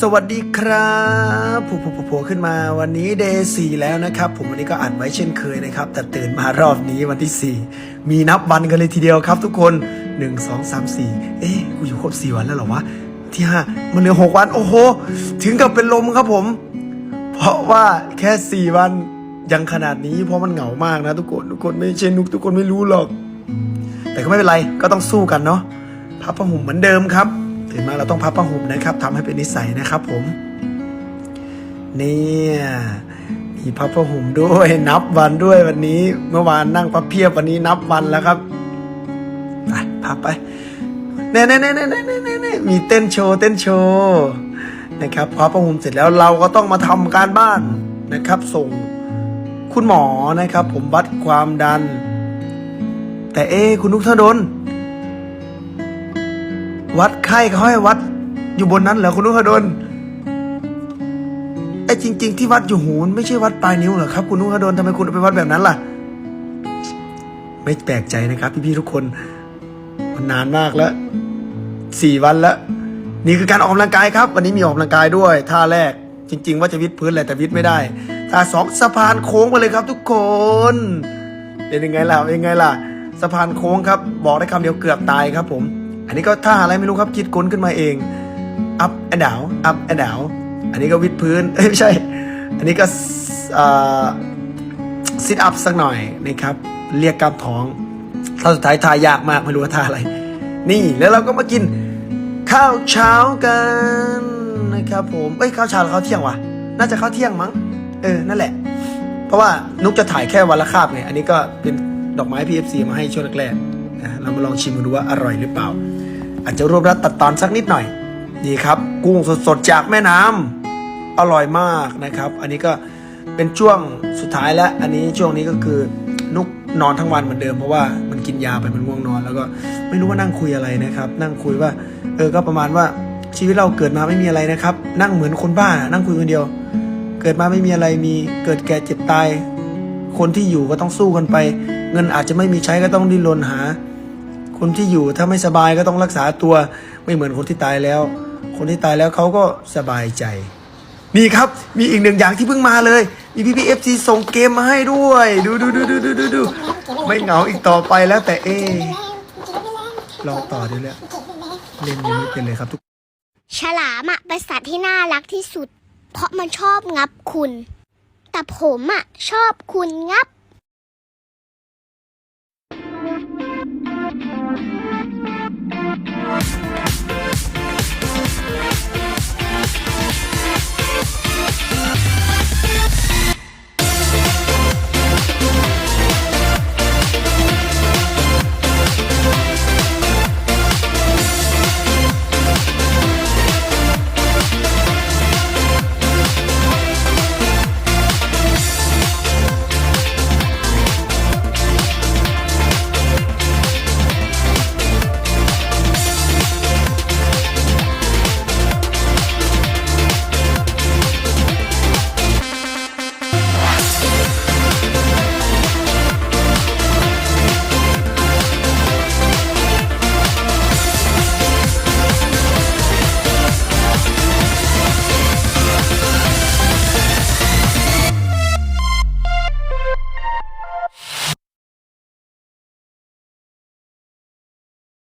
สวัสดีครับผู้ผู้ผู้ขึ้นมาวันนี้เดย์สี่แล้วนะครับ ผมวันนี้ก็อัดไว้เช่นเคยนะครับ แต่ตื่นมารอบนี้วันที่ 4 มีนับวันกันเลยทีเดียวครับทุกคน 1 2 3 4 เอ๊ะกูอยู่ครบ 4 วันแล้วเหรอวะ ที่ 5 มันเหลือ 6 วัน โอ้โห ถึงกับเป็นลมครับผม เพราะว่าแค่ 4 วันยังขนาดนี้ เพราะมันเหงามากนะทุกคนทุกคนไม่ใช่นุกทุกคนไม่รู้หรอก แต่ก็ไม่เป็นไรก็ต้องสู้กันเนาะพับผ้าห่มเหมือนเดิมครับื่นมาเราต้องพับผ้าห่มนะครับทำให้เป็นนิสัยนะครับ ผม เนี่ยมีพับผ้าห่มด้วย นับวันด้วยวันนี้ เมื่อวานนั่งพับเพียบวันนี้นับวันแล้วครับไปพับไปเน่เน่เน่เน่เน่เน่เน่มีเต้นโชว์เต้นโชว์นะครับพับผ้าห่มเสร็จแล้วเราก็ต้องมาทำการบ้านนะครับ ส่งคุณหมอนะครับ ผมวัดความดัน แต่เอ้คุณนุกทดน วัดไข้เขาให้วัด อยู่บนนั้นเหรอคุณนุกธดลไอ้จริง ๆ ที่วัดอยู่หูมันไม่ใช่วัดปลายนิ้วเหรอครับ คุณนุกธดลทำไมคุณไปวัดแบบนั้นล่ะ ไม่แปลกใจนะครับ พี่ๆทุกคนมันนานมากแล้วสี่วันแล้ว นี่คือการออกกำลังกายครับ วันนี้มีออกกำลังกายด้วยท่าแรก จริง ๆ ว่าจะวิดพื้นแหละแต่วิดไม่ได้ท่าสองสะพานโค้งไปเลยครับ ทุกคน เป็นยังไงล่ะเป็นยังไงล่ะสะพานโค้งครับ บอกได้คำเดียวเกือบตายครับผม อันนี้ก็ท่าอะไรไม่รู้ครับคิดค้นขึ้นมาเอง up and down up and down อันนี้ก็วิดพื้นเอ้ยไม่ใช่ อันนี้ก็ซิทอัพสักหน่อยนะครับ เรียกกล้ามท้องท่าสุดท้ายท่ายากมากไม่รู้ว่าท่าอะไร นี่แล้วเราก็มากินข้าวเช้ากันนะครับผมเอ้ยข้าวเช้าหรือข้าวเที่ยงวะน่าจะข้าวเที่ยงมั้ง เออนั่นแหละ เพราะว่านุกจะถ่ายแค่วันละคาบไงอันนี้ก็เป็นดอกไม้ PFC มาให้ช่วงแรกๆ นะเรามาลองชิมกันดูว่าอร่อยหรือเปล่า อาจจะรวบรัดตัดตอนสักนิดหน่อย นี่ครับ กุ้งสดๆจากแม่น้ำอร่อยมากนะครับ อันนี้ก็เป็นช่วงสุดท้ายแล้ว อันนี้ช่วงนี้ก็คือนุกนอนทั้งวันเหมือนเดิมเพราะว่ามันกินยาไปมันง่วงนอน แล้วก็ไม่รู้ว่านั่งคุยอะไรนะครับ นั่งคุยว่า เออก็ประมาณว่าชีวิตเราเกิดมาไม่มีอะไรนะครับ นั่งเหมือนคนบ้านั่งคุยคนเดียว เกิดมาไม่มีอะไรมีเกิดแก่เจ็บตาย คนที่อยู่ก็ต้องสู้กันไป เงินอาจจะไม่มีใช้ก็ต้องดิ้นรนหา คนที่อยู่ถ้าไม่สบายก็ต้องรักษาตัวไม่เหมือนคนที่ตายแล้ว คนที่ตายแล้วเขาก็สบายใจ นี่ครับ มีอีกหนึ่งอย่างที่เพิ่งมาเลยมีพี่พีเอฟซีส่งเกมมาให้ด้วย ดูดูดูดูดูดูดูไม่เหงาอีกต่อไปแล้วแต่เอลองต่อดูแล้วเล่นยังไม่เป็นเลยครับทุกฉลามอะเป็นสัตว์ที่น่ารักที่สุด เพราะมันชอบงับคุณ แต่ผมอะชอบคุณงับ Thank you.